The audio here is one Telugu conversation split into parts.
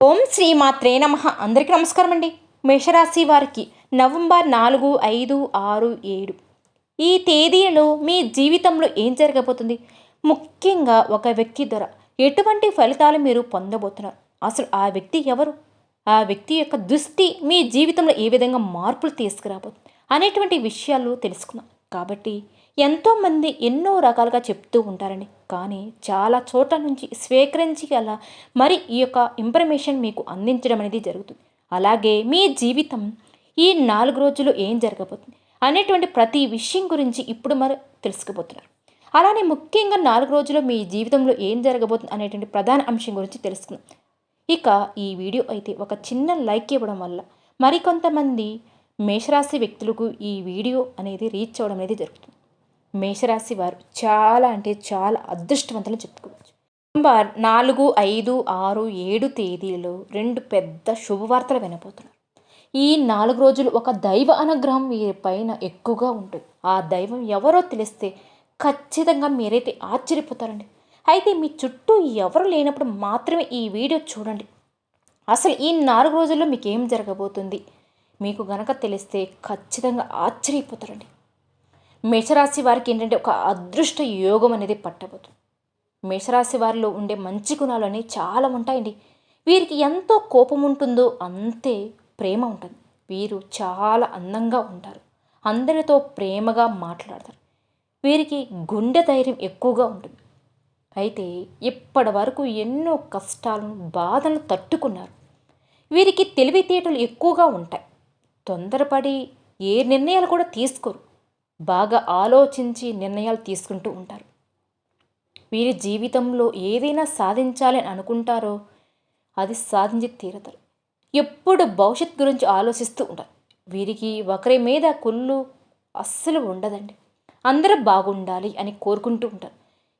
ఓం శ్రీ మాత్రే నమ. అందరికీ నమస్కారం అండి మేషరాశి వారికి నవంబర్ నాలుగు ఐదు ఆరు ఏడు. ఈ తేదీలలో మీ జీవితంలో ఏం జరగబోతుంది? ముఖ్యంగా ఒక వ్యక్తి ద్వారా ఎటువంటి ఫలితాలు మీరు పొందబోతున్నారు? అసలు ఆ వ్యక్తి ఎవరు? ఆ వ్యక్తి యొక్క దృష్టి మీ జీవితంలో ఏ విధంగా మార్పులు తీసుకురాబోతుంది అనేటువంటి విషయాలు తెలుసుకుందాం. కాబట్టి ఎంతోమంది ఎన్నో రకాలుగా చెప్తూ ఉంటారండి. కానీ చాలా చోట్ల నుంచి స్వీకరించి గల మరి ఈ యొక్క ఇన్ఫర్మేషన్ మీకు అందించడం అనేది జరుగుతుంది. అలాగే మీ జీవితం ఈ నాలుగు రోజులు ఏం జరగబోతుంది అనేటువంటి ప్రతి విషయం గురించి ఇప్పుడు మరి తెలుసుకోబోతున్నారు అలానే ముఖ్యంగా నాలుగు రోజుల్లో మీ జీవితంలో ఏం జరగబోతుంది అనేటువంటి ప్రధాన అంశం గురించి తెలుసుకుందాం. ఇక ఈ వీడియో అయితే ఒక చిన్న లైక్ ఇవ్వడం వల్ల మరికొంతమంది మేషరాశి వ్యక్తులకు ఈ వీడియో అనేది రీచ్ అవ్వడం అనేది జరుగుతుంది. మేషరాశి వారు చాలా అంటే చాలా అదృష్టవంతులు చెప్పుకోవచ్చు. నవంబర్ నాలుగు ఐదు ఆరు ఏడు తేదీలలో రెండు పెద్ద శుభవార్తలు వినబోతున్నారు. ఈ నాలుగు రోజులు ఒక దైవ అనుగ్రహం వీరి పైన ఎక్కువగా ఉంటుంది. ఆ దైవం ఎవరో తెలిస్తే ఖచ్చితంగా మీరైతే ఆశ్చర్యపోతారండి. అయితే మీ చుట్టూ ఎవరు లేనప్పుడు మాత్రమే ఈ వీడియో చూడండి. అసలు ఈ నాలుగు రోజుల్లో మీకు ఏం జరగబోతుంది? మీకు గనక తెలిస్తే ఖచ్చితంగా ఆశ్చర్యపోతారండి. మేషరాశి వారికి ఏంటంటే ఒక అదృష్ట యోగం అనేది పట్టబోతుంది. మేషరాశి వారిలో ఉండే మంచి గుణాలు అనేవి చాలా ఉంటాయండి. వీరికి ఎంతో కోపం ఉంటుందో అంతే ప్రేమ ఉంటుంది. వీరు చాలా అందంగా ఉంటారు. అందరితో ప్రేమగా మాట్లాడతారు. వీరికి గుండె ధైర్యం ఎక్కువగా ఉంటుంది. అయితే ఇప్పటి వరకు ఎన్నో కష్టాలను బాధలను తట్టుకున్నారు. వీరికి తెలివితేటలు ఎక్కువగా ఉంటాయి. తొందరపడి ఏ నిర్ణయాలు కూడా తీసుకోరు. బాగా ఆలోచించి నిర్ణయాలు తీసుకుంటూ ఉంటారు. వీరి జీవితంలో ఏదైనా సాధించాలి అని అనుకుంటారో అది సాధించి తీరతారు. ఎప్పుడు భవిష్యత్ గురించి ఆలోచిస్తూ ఉంటారు. వీరికి ఒకరి మీద కుళ్ళు అస్సలు ఉండదండి. అందరూ బాగుండాలి అని కోరుకుంటూ ఉంటారు.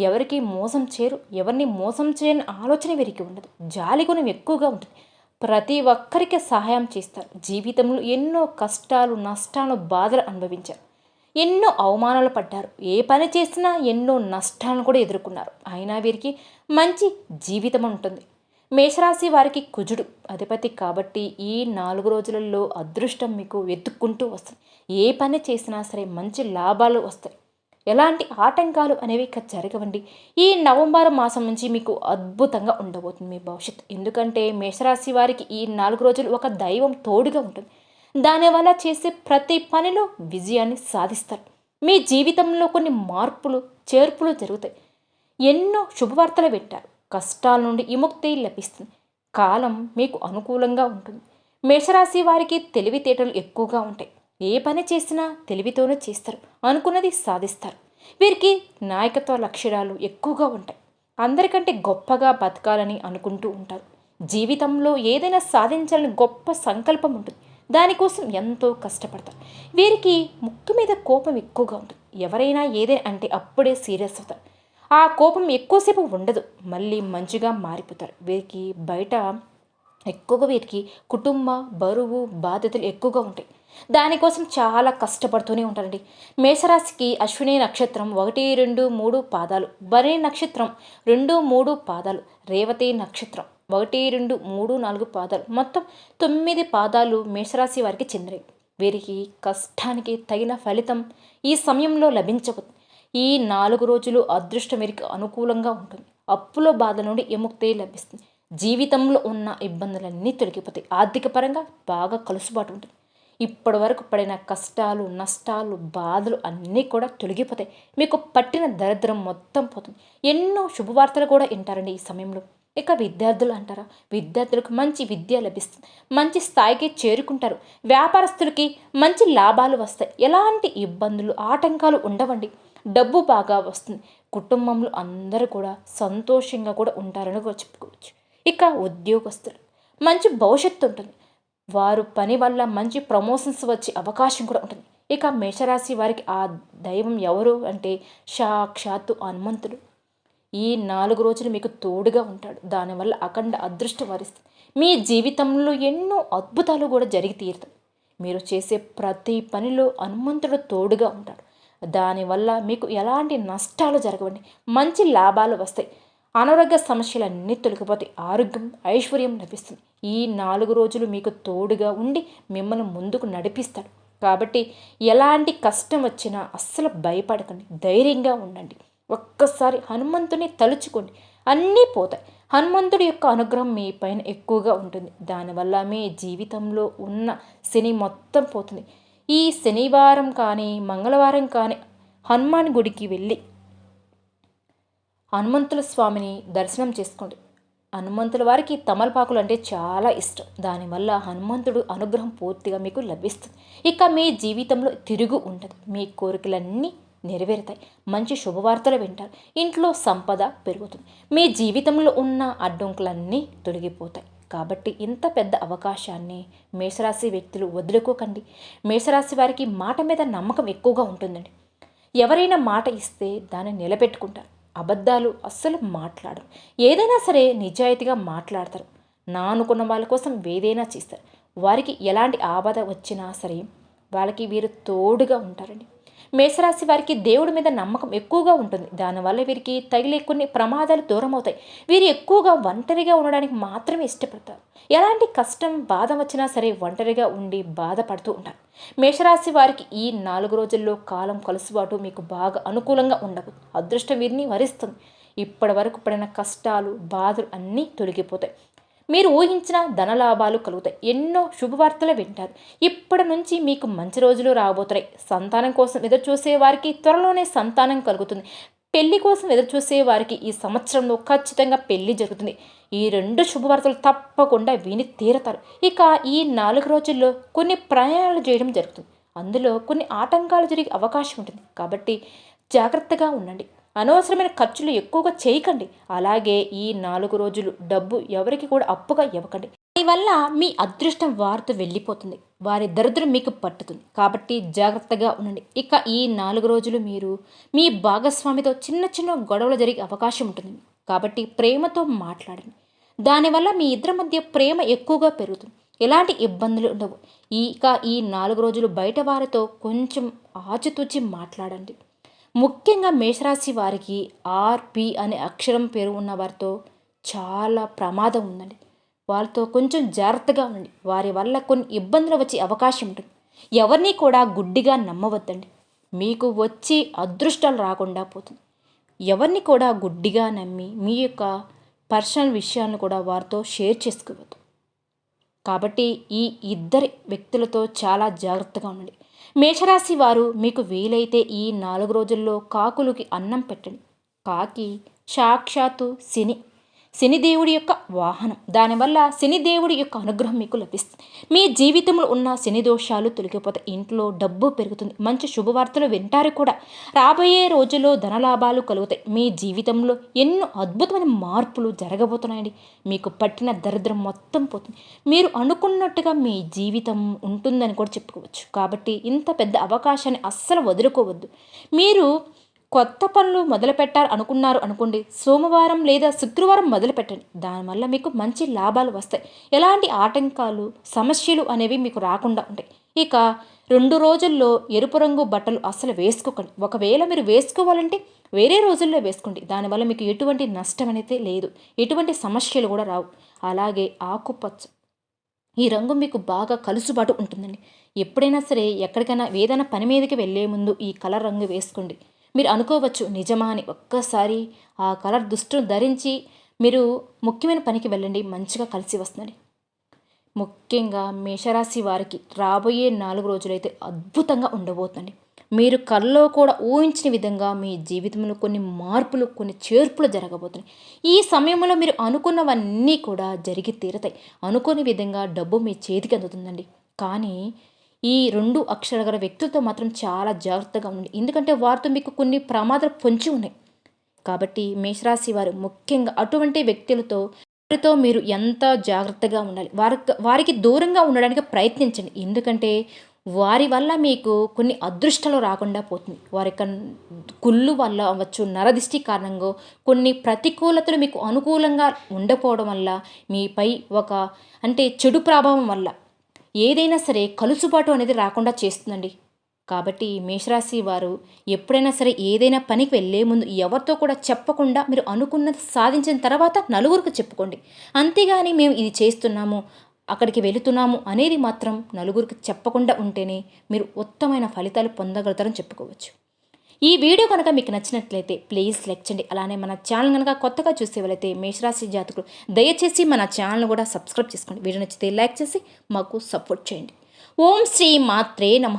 ఎవరికి మోసం చేయరు ఎవరిని మోసం చేయని ఆలోచన వీరికి ఉండదు. జాలి గుణం ఎక్కువగా ఉంటుంది. ప్రతి ఒక్కరికి సహాయం చేస్తారు. జీవితంలో ఎన్నో కష్టాలు నష్టాలు బాధలు అనుభవించారు. ఎన్నో అవమానాలు పడ్డారు. ఏ పని చేసినా ఎన్నో నష్టాలను కూడా ఎదుర్కొన్నారు. అయినా వీరికి మంచి జీవితం ఉంటుంది. మేషరాశి వారికి కుజుడు అధిపతి కాబట్టి ఈ నాలుగు రోజులలో అదృష్టం మీకు వెతుక్కుంటూ వస్తుంది. ఏ పని చేసినా సరే మంచి లాభాలు వస్తాయి. ఎలాంటి ఆటంకాలు అనేవి ఇక జరగవండి. ఈ నవంబర్ మాసం నుంచి మీకు అద్భుతంగా ఉండబోతుంది మీ భవిష్యత్తు. ఎందుకంటే మేషరాశి వారికి ఈ నాలుగు రోజులు ఒక దైవం తోడుగా ఉంటుంది. దానివల్ల చేసే ప్రతి పనిలో విజయాన్ని సాధిస్తారు. మీ జీవితంలో కొన్ని మార్పులు చేర్పులు జరుగుతాయి. ఎన్నో శుభవార్తలు పెట్టారు కష్టాల నుండి విముక్తి లభిస్తుంది. కాలం మీకు అనుకూలంగా ఉంటుంది. మేషరాశి వారికి తెలివితేటలు ఎక్కువగా ఉంటాయి. ఏ పని చేసినా తెలివితోనే చేస్తారు. అనుకున్నది సాధిస్తారు. వీరికి నాయకత్వ లక్షణాలు ఎక్కువగా ఉంటాయి. అందరికంటే గొప్పగా బతకాలని అనుకుంటూ ఉంటారు. జీవితంలో ఏదైనా సాధించాలని గొప్ప సంకల్పం ఉంటుంది. దానికోసం ఎంతో కష్టపడతారు వీరికి ముక్కు మీద కోపం ఎక్కువగా ఉంటుంది ఎవరైనా ఏదైనా అంటే అప్పుడే సీరియస్ అవుతారు. ఆ కోపం ఎక్కువసేపు ఉండదు. మళ్ళీ మంచిగా మారిపోతారు. వీరికి బయట ఎక్కువగా వీరికి కుటుంబ బరువు బాధ్యతలు ఎక్కువగా ఉంటాయి. దానికోసం చాలా కష్టపడుతూనే ఉంటారండి. మేషరాశికి అశ్విని నక్షత్రం ఒకటి రెండు మూడు పాదాలు. భరణి నక్షత్రం రెండు మూడు పాదాలు. రేవతి నక్షత్రం. ఒకటి రెండు మూడు నాలుగు పాదాలు. మొత్తం తొమ్మిది పాదాలు మేషరాశి వారికి చెందినవి. వీరికి కష్టానికి తగిన ఫలితం ఈ సమయంలో లభించబోతుంది ఈ నాలుగు రోజులు అదృష్టం వీరికి అనుకూలంగా ఉంటుంది. అప్పుల బాధ నుండి విముక్తి లభిస్తుంది. జీవితంలో ఉన్న ఇబ్బందులన్నీ తొలగిపోతాయి. ఆర్థిక పరంగా బాగా కలుసుబాటు ఉంటుంది. ఇప్పటి వరకు పడిన కష్టాలు నష్టాలు బాధలు అన్నీ కూడా తొలగిపోతాయి. మీకు పట్టిన దరిద్రం మొత్తం పోతుంది. ఎన్నో శుభవార్తలు కూడా వింటారండి ఈ సమయంలో. ఇక విద్యార్థులు అంటారా? విద్యార్థులకు మంచి విద్య లభిస్తుంది. మంచి స్థాయికి చేరుకుంటారు. వ్యాపారస్తులకి మంచి లాభాలు వస్తాయి. ఎలాంటి ఇబ్బందులు ఆటంకాలు ఉండవండి. డబ్బు బాగా వస్తుంది. కుటుంబంలో అందరూ కూడా సంతోషంగా కూడా ఉంటారని కూడా చెప్పుకోవచ్చు. ఇక ఉద్యోగస్తులు. మంచి భవిష్యత్తు ఉంటుంది. వారు పని వల్ల మంచి ప్రమోషన్స్ వచ్చే అవకాశం కూడా ఉంటుంది. ఇక మేషరాశి వారికి ఆ దైవం ఎవరు అంటే సాక్షాత్తు హనుమంతుడు. ఈ నాలుగు రోజులు మీకు తోడుగా ఉంటాడు. దానివల్ల అఖండ అదృష్టం వరిస్తుంది. మీ జీవితంలో ఎన్నో అద్భుతాలు కూడా జరిగి తీరుతాయి. మీరు చేసే ప్రతి పనిలో హనుమంతుడు తోడుగా ఉంటాడు. దానివల్ల మీకు ఎలాంటి నష్టాలు జరగవండి. మంచి లాభాలు వస్తాయి. అనారోగ్య సమస్యలన్నీ తొలగిపోతాయి. ఆరోగ్యం ఐశ్వర్యం లభిస్తుంది. ఈ నాలుగు రోజులు మీకు తోడుగా ఉండి మిమ్మల్ని ముందుకు నడిపిస్తాడు. కాబట్టి ఎలాంటి కష్టం వచ్చినా అస్సలు భయపడకండి. ధైర్యంగా ఉండండి. ఒక్కసారి హనుమంతుని తలుచుకోండి. అన్నీ పోతాయి. హనుమంతుడి యొక్క అనుగ్రహం మీ పైన ఎక్కువగా ఉంటుంది. దానివల్ల మీ జీవితంలో ఉన్న శని మొత్తం పోతుంది. ఈ శనివారం కానీ మంగళవారం కానీ హనుమాన్ గుడికి వెళ్ళి హనుమంతుల స్వామిని దర్శనం చేసుకోండి. హనుమంతుల వారికి తమలపాకులు అంటే చాలా ఇష్టం. దానివల్ల హనుమంతుడు అనుగ్రహం పూర్తిగా మీకు లభిస్తుంది. ఇక మీ జీవితంలో తిరుగు ఉండదు. మీ కోరికలన్నీ నెరవేరుతాయి. మంచి శుభవార్తలు వింటారు. ఇంట్లో సంపద పెరుగుతుంది. మీ జీవితంలో ఉన్న అడ్డంకులన్నీ తొలగిపోతాయి. కాబట్టి ఇంత పెద్ద అవకాశాన్ని మేషరాశి వ్యక్తులు వదులుకోకండి. మేషరాశి వారికి మాట మీద నమ్మకం ఎక్కువగా ఉంటుందండి. ఎవరైనా మాట ఇస్తే దాన్ని నిలబెట్టుకుంటారు. అబద్ధాలు అస్సలు మాట్లాడరు. ఏదైనా సరే నిజాయితీగా మాట్లాడతారు. నా అనుకున్న వాళ్ళ కోసం ఏదైనా చేస్తారు. వారికి ఎలాంటి ఆపద వచ్చినా సరే వాళ్ళకి వీరు తోడుగా ఉంటారండి. మేషరాశి వారికి దేవుడి మీద నమ్మకం ఎక్కువగా ఉంటుంది. దానివల్ల వీరికి తగిలే కొన్ని ప్రమాదాలు దూరం అవుతాయి వీరు ఎక్కువగా ఒంటరిగా ఉండడానికి మాత్రమే ఇష్టపడతారు. ఎలాంటి కష్టం బాధ వచ్చినా సరే ఒంటరిగా ఉండి బాధపడుతూ ఉంటారు. మేషరాశి వారికి ఈ నాలుగు రోజుల్లో కాలం కలుసుబాటు మీకు బాగా అనుకూలంగా ఉండదు. అదృష్టం వీరిని వరిస్తుంది. ఇప్పటి వరకు పడిన కష్టాలు బాధలు అన్నీ తొలగిపోతాయి. మీరు ఊహించిన ధనలాభాలు కలుగుతాయి. ఎన్నో శుభవార్తలు వింటారు. ఇప్పటి నుంచి మీకు మంచి రోజులు రాబోతున్నాయి. సంతానం కోసం ఎదురు చూసే వారికి త్వరలోనే సంతానం కలుగుతుంది. పెళ్ళి కోసం ఎదురు చూసే వారికి ఈ సంవత్సరంలో ఖచ్చితంగా పెళ్ళి జరుగుతుంది. ఈ రెండు శుభవార్తలు తప్పకుండా విని తీరతారు. ఇక ఈ నాలుగు రోజుల్లో కొన్ని ప్రయాణాలు చేయడం జరుగుతుంది. అందులో కొన్ని ఆటంకాలు జరిగే అవకాశం ఉంటుంది. కాబట్టి జాగ్రత్తగా ఉండండి. అనవసరమైన ఖర్చులు ఎక్కువగా చేయకండి. అలాగే ఈ నాలుగు రోజులు డబ్బు ఎవరికి కూడా అప్పుగా ఇవ్వకండి. దానివల్ల మీ అదృష్టం వారితో వెళ్ళిపోతుంది. వారి దరిద్రం మీకు పట్టుతుంది. కాబట్టి జాగ్రత్తగా ఉండండి. ఇక ఈ నాలుగు రోజులు మీరు మీ భాగస్వామితో చిన్న చిన్న గొడవలు జరిగే అవకాశం ఉంటుంది. కాబట్టి ప్రేమతో మాట్లాడండి. దానివల్ల మీ ఇద్దరి మధ్య ప్రేమ ఎక్కువగా పెరుగుతుంది. ఎలాంటి ఇబ్బందులు ఉండవు. ఇక ఈ నాలుగు రోజులు బయట వారితో కొంచెం ఆచితూచి మాట్లాడండి. ముఖ్యంగా మేషరాశి వారికి ఆర్పి అనే అక్షరం పేరు ఉన్న వారితో చాలా ప్రమాదం ఉందండి. వాళ్ళతో కొంచెం జాగ్రత్తగా ఉండండి. వారి వల్ల కొన్ని ఇబ్బందులు వచ్చే అవకాశం ఉంటుంది. ఎవరిని కూడా గుడ్డిగా నమ్మవద్దండి. మీకు వచ్చి అదృష్టాలు రాకుండా పోతుంది. ఎవరిని కూడా గుడ్డిగా నమ్మి మీ యొక్క పర్సనల్ విషయాలను కూడా వారితో షేర్ చేసుకోవద్దు. కాబట్టి ఈ ఇద్దరి వ్యక్తులతో చాలా జాగ్రత్తగా ఉండండి. మేషరాశి వారు మీకు వీలైతే ఈ నాలుగు రోజుల్లో కాకులకి అన్నం పెట్టండి. కాకి సాక్షాత్తు శని. శనిదేవుడి యొక్క వాహనం. దానివల్ల శనిదేవుడి యొక్క అనుగ్రహం మీకు లభిస్తుంది. మీ జీవితంలో ఉన్న శని దోషాలు తొలగిపోతాయి. ఇంట్లో డబ్బు పెరుగుతుంది. మంచి శుభవార్తలు వింటారు కూడా. రాబోయే రోజుల్లో ధనలాభాలు కలుగుతాయి. మీ జీవితంలో ఎన్నో అద్భుతమైన మార్పులు జరగబోతున్నాయండి. మీకు పట్టిన దరిద్రం మొత్తం పోతుంది. మీరు అనుకున్నట్టుగా మీ జీవితం ఉంటుందని కూడా చెప్పుకోవచ్చు. కాబట్టి ఇంత పెద్ద అవకాశాన్ని అస్సలు వదులుకోవద్దు. మీరు కొత్త పనులు మొదలు అనుకున్నారు అనుకోండి సోమవారం లేదా శుక్రవారం మొదలు పెట్టండి దానివల్ల మీకు మంచి లాభాలు వస్తాయి. ఎలాంటి ఆటంకాలు సమస్యలు అనేవి మీకు రాకుండా ఉంటాయి. ఇక రెండు రోజుల్లో ఎరుపు రంగు బట్టలు అస్సలు వేసుకోకండి. ఒకవేళ మీరు వేసుకోవాలంటే వేరే రోజుల్లో వేసుకోండి. దానివల్ల మీకు ఎటువంటి నష్టం అనేది లేదు. ఎటువంటి సమస్యలు కూడా రావు. అలాగే ఆకుపచ్చ ఈ రంగు మీకు బాగా కలుసుబాటు ఉంటుందండి. ఎప్పుడైనా సరే ఎక్కడికైనా ఏదైనా పని మీదకి వెళ్ళే ముందు ఈ కలర్ రంగు వేసుకోండి. మీరు అనుకోవచ్చు నిజమా అని. ఒక్కసారి ఆ కలర్ దుస్తులు ధరించి మీరు ముఖ్యమైన పనికి వెళ్ళండి మంచిగా కలిసి వస్తుంది ముఖ్యంగా మేషరాశి వారికి రాబోయే నాలుగు రోజులైతే అద్భుతంగా ఉండబోతుంది మీరు కళ్ళలో కూడా ఊహించిన విధంగా మీ జీవితంలో కొన్ని మార్పులు కొన్ని చేర్పులు జరగబోతున్నాయి. ఈ సమయంలో మీరు అనుకున్నవన్నీ కూడా జరిగి తీరతాయి. అనుకోని విధంగా డబ్బు మీ చేతికి అందుతుందండి. కానీ ఈ రెండు అక్షరాల గల వ్యక్తులతో మాత్రం చాలా జాగ్రత్తగా ఉండండి. ఎందుకంటే వారితో మీకు కొన్ని ప్రమాదాలు పొంచి ఉన్నాయి. కాబట్టి మేషరాశి వారు ముఖ్యంగా అటువంటి వ్యక్తులతో వారితో మీరు ఎంత జాగ్రత్తగా ఉండాలి? వారికి వారికి దూరంగా ఉండడానికి ప్రయత్నించండి. ఎందుకంటే వారి వల్ల మీకు కొన్ని అదృష్టాలు రాకుండా పోతుంది. వారి యొక్క కుళ్ళు వల్ల అవ్వచ్చు నరదిష్టి కారణంగా కొన్ని ప్రతికూలతలు మీకు అనుకూలంగా ఉండకపోవడం వల్ల మీపై ఒక అంటే చెడు ప్రభావం వల్ల ఏదైనా సరే కలుసుబాటు అనేది రాకుండా చేస్తుందండి. కాబట్టి మేషరాశి వారు ఎప్పుడైనా సరే ఏదైనా పనికి వెళ్ళే ముందు ఎవరితో కూడా చెప్పకుండా మీరు అనుకున్నది సాధించిన తర్వాత నలుగురికి చెప్పుకోండి. అంతేగాని మేము ఇది చేస్తున్నాము అక్కడికి వెళుతున్నాము అనేది మాత్రం నలుగురికి చెప్పకుండా ఉంటేనే మీరు ఉత్తమైన ఫలితాలు పొందగలుగుతారని చెప్పుకోవచ్చు. ఈ వీడియో కనుక మీకు నచ్చినట్లయితే ప్లీజ్ లైక్ చేయండి. అలానే మన ఛానల్ కనుక కొత్తగా చూసేవాళ్ళైతే మేషరాశి జాతకులు దయచేసి మన ఛానల్ కూడా సబ్స్క్రైబ్ చేసుకోండి. వీడియో నచ్చితే లైక్ చేసి మాకు సపోర్ట్ చేయండి. ఓం శ్రీ మాత్రే నమ.